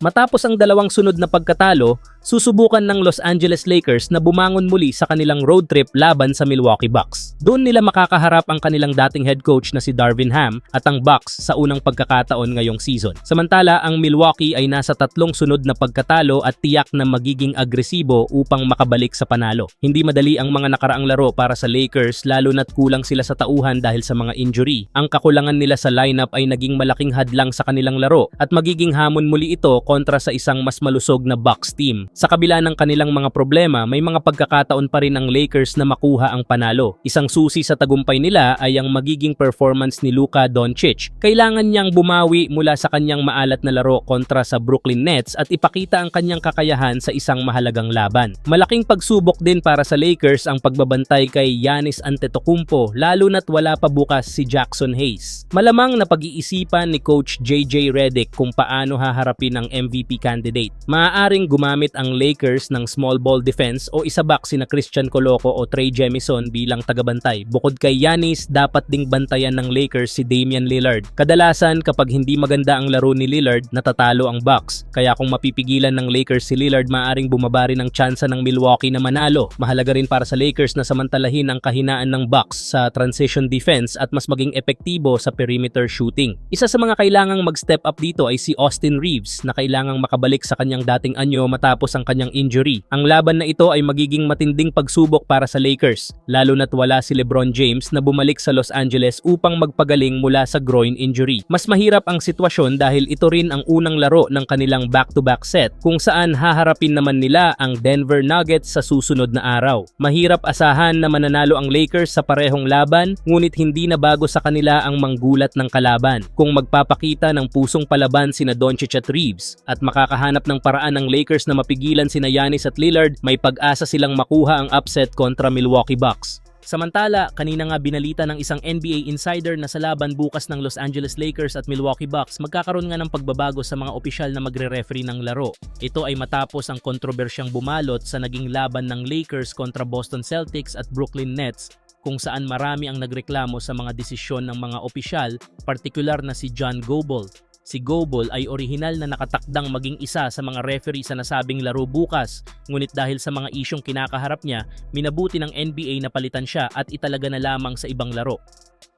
Matapos ang dalawang sunod na pagkatalo, susubukan ng Los Angeles Lakers na bumangon muli sa kanilang road trip laban sa Milwaukee Bucks. Doon nila makakaharap ang kanilang dating head coach na si Darvin Ham at ang Bucks sa unang pagkakataon ngayong season. Samantala, ang Milwaukee ay nasa tatlong sunod na pagkatalo at tiyak na magiging agresibo upang makabalik sa panalo. Hindi madali ang mga nakaraang laro para sa Lakers lalo na't kulang sila sa tauhan dahil sa mga injury. Ang kakulangan nila sa lineup ay naging malaking hadlang sa kanilang laro at magiging hamon muli ito kontra sa isang mas malusog na Bucks team. Sa kabila ng kanilang mga problema, may mga pagkakataon pa rin ang Lakers na makuha ang panalo. Isang susi sa tagumpay nila ay ang magiging performance ni Luka Doncic. Kailangan niyang bumawi mula sa kanyang maalat na laro kontra sa Brooklyn Nets at ipakita ang kanyang kakayahan sa isang mahalagang laban. Malaking pagsubok din para sa Lakers ang pagbabantay kay Giannis Antetokounmpo lalo na't wala pa bukas si Jackson Hayes. Malamang na pag-iisipan ni coach JJ Redick kung paano haharapin ang MVP candidate. Maaaring gumamit ang Lakers ng small ball defense o isabak sina Christian Coloco o Trey Jemison bilang tagabantay. Bukod kay Giannis, dapat ding bantayan ng Lakers si Damian Lillard. Kadalasan kapag hindi maganda ang laro ni Lillard, natatalo ang Bucks. Kaya kung mapipigilan ng Lakers si Lillard, maaaring bumaba rin ang tsansa ng Milwaukee na manalo. Mahalaga rin para sa Lakers na samantalahin ang kahinaan ng Bucks sa transition defense at mas maging epektibo sa perimeter shooting. Isa sa mga kailangang mag-step up dito ay si Austin Reeves na kailangang makabalik sa kanyang dating anyo matapos ang kanyang injury. Ang laban na ito ay magiging matinding pagsubok para sa Lakers, lalo na't wala si LeBron James na bumalik sa Los Angeles upang magpagaling mula sa groin injury. Mas mahirap ang sitwasyon dahil ito rin ang unang laro ng kanilang back-to-back set kung saan haharapin naman nila ang Denver Nuggets sa susunod na araw. Mahirap asahan na mananalo ang Lakers sa parehong laban ngunit hindi na bago sa kanila ang manggulat ng kalaban. Kung magpapakita ng pusong palaban sina Doncic at Reeves at makakahanap ng paraan ng Lakers na mapigilan sina Giannis at Lillard, may pag-asa silang makuha ang upset kontra Milwaukee Bucks. Samantala, kanina nga binalita ng isang NBA insider na sa laban bukas ng Los Angeles Lakers at Milwaukee Bucks, magkakaroon nga ng pagbabago sa mga opisyal na magre-referee ng laro. Ito ay matapos ang kontrobersyang bumalot sa naging laban ng Lakers kontra Boston Celtics at Brooklyn Nets kung saan marami ang nagreklamo sa mga desisyon ng mga opisyal, partikular na si John Goble. Si Goble ay orihinal na nakatakdang maging isa sa mga referee sa nasabing laro bukas, ngunit dahil sa mga isyong kinakaharap niya, minabuti ng NBA na palitan siya at italaga na lamang sa ibang laro.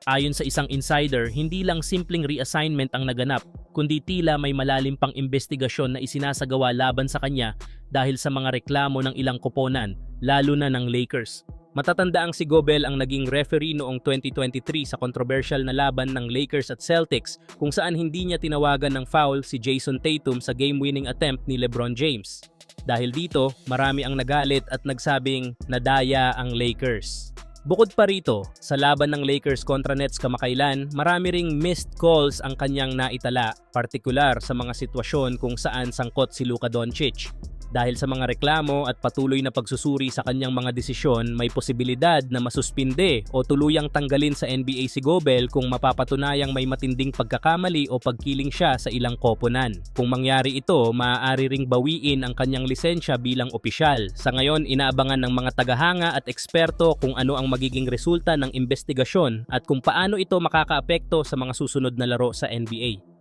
Ayon sa isang insider, hindi lang simpleng reassignment ang naganap, kundi tila may malalim pang investigasyon na isinasagawa laban sa kanya dahil sa mga reklamo ng ilang koponan, lalo na ng Lakers. Matatanda ang si Gobel ang naging referee noong 2023 sa controversial na laban ng Lakers at Celtics kung saan hindi niya tinawagan ng foul si Jason Tatum sa game-winning attempt ni LeBron James. Dahil dito, marami ang nagalit at nagsabing nadaya ang Lakers. Bukod pa rito, sa laban ng Lakers kontra Nets kamakailan, marami ring missed calls ang kanyang naitala, partikular sa mga sitwasyon kung saan sangkot si Luka Doncic. Dahil sa mga reklamo at patuloy na pagsusuri sa kanyang mga desisyon, may posibilidad na masuspinde o tuluyang tanggalin sa NBA si Gobel kung mapapatunayang may matinding pagkakamali o pagkiling siya sa ilang koponan. Kung mangyari ito, maaari ring bawiin ang kanyang lisensya bilang opisyal. Sa ngayon, inaabangan ng mga tagahanga at eksperto kung ano ang magiging resulta ng investigasyon at kung paano ito makakaapekto sa mga susunod na laro sa NBA.